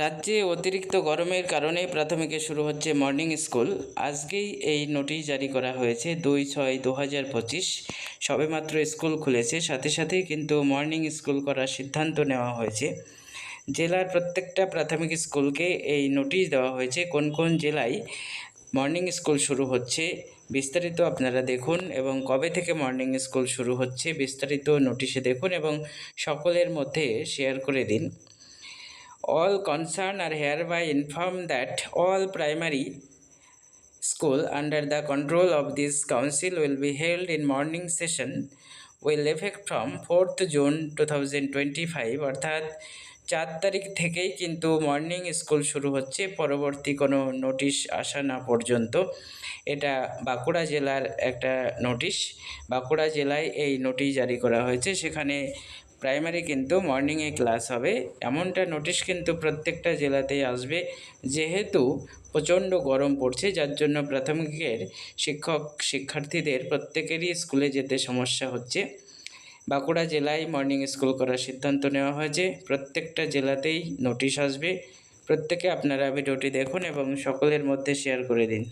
রাজ্যে অতিরিক্ত গরমের কারণে প্রাথমিকে শুরু হচ্ছে মর্নিং স্কুল আজকেই এই নোটিশ জারি করা হয়েছে দুই ছয় দু হাজার পঁচিশ। সবেমাত্র স্কুল খুলেছে, সাথে সাথেই কিন্তু মর্নিং স্কুল করার সিদ্ধান্ত নেওয়া হয়েছে। জেলার প্রত্যেকটা প্রাথমিক স্কুলকে এই নোটিশ দেওয়া হয়েছে, কোন কোন জেলায় মর্নিং স্কুল শুরু হচ্ছে বিস্তারিত আপনারা দেখুন এবং কবে থেকে মর্নিং স্কুল শুরু হচ্ছে বিস্তারিত নোটিশে দেখুন এবং সকলের মধ্যে শেয়ার করে দিন। All concerned are hereby informed that all primary school under the control of this council will be held in morning session will effect from 4th June 2025 অর্থাৎ চার তারিখ থেকেই কিন্তু মর্নিং স্কুল শুরু হচ্ছে পরবর্তী কোনো নোটিশ আসা না পর্যন্ত এটা বাঁকুড়া জেলার একটা নোটিশ বাঁকুড়া জেলায় এই নোটিশ জারি করা হয়েছে সেখানে প্রাইমারি কিন্তু মর্নিংয়ে ক্লাস হবে। এমনটা নোটিশ কিন্তু প্রত্যেকটা জেলাতেই আসবে। যেহেতু প্রচণ্ড গরম পড়ছে, যার জন্য প্রাথমিকের শিক্ষক শিক্ষার্থীদের প্রত্যেকেরই স্কুলে যেতে সমস্যা হচ্ছে। বাঁকুড়া জেলায় মর্নিং স্কুল করার সিদ্ধান্ত নেওয়া হয়েছে। প্রত্যেকটা জেলাতেই নোটিশ আসবে। প্রত্যেকে আপনারা ভিডিওটি দেখুন এবং সকলের মধ্যে শেয়ার করে দিন।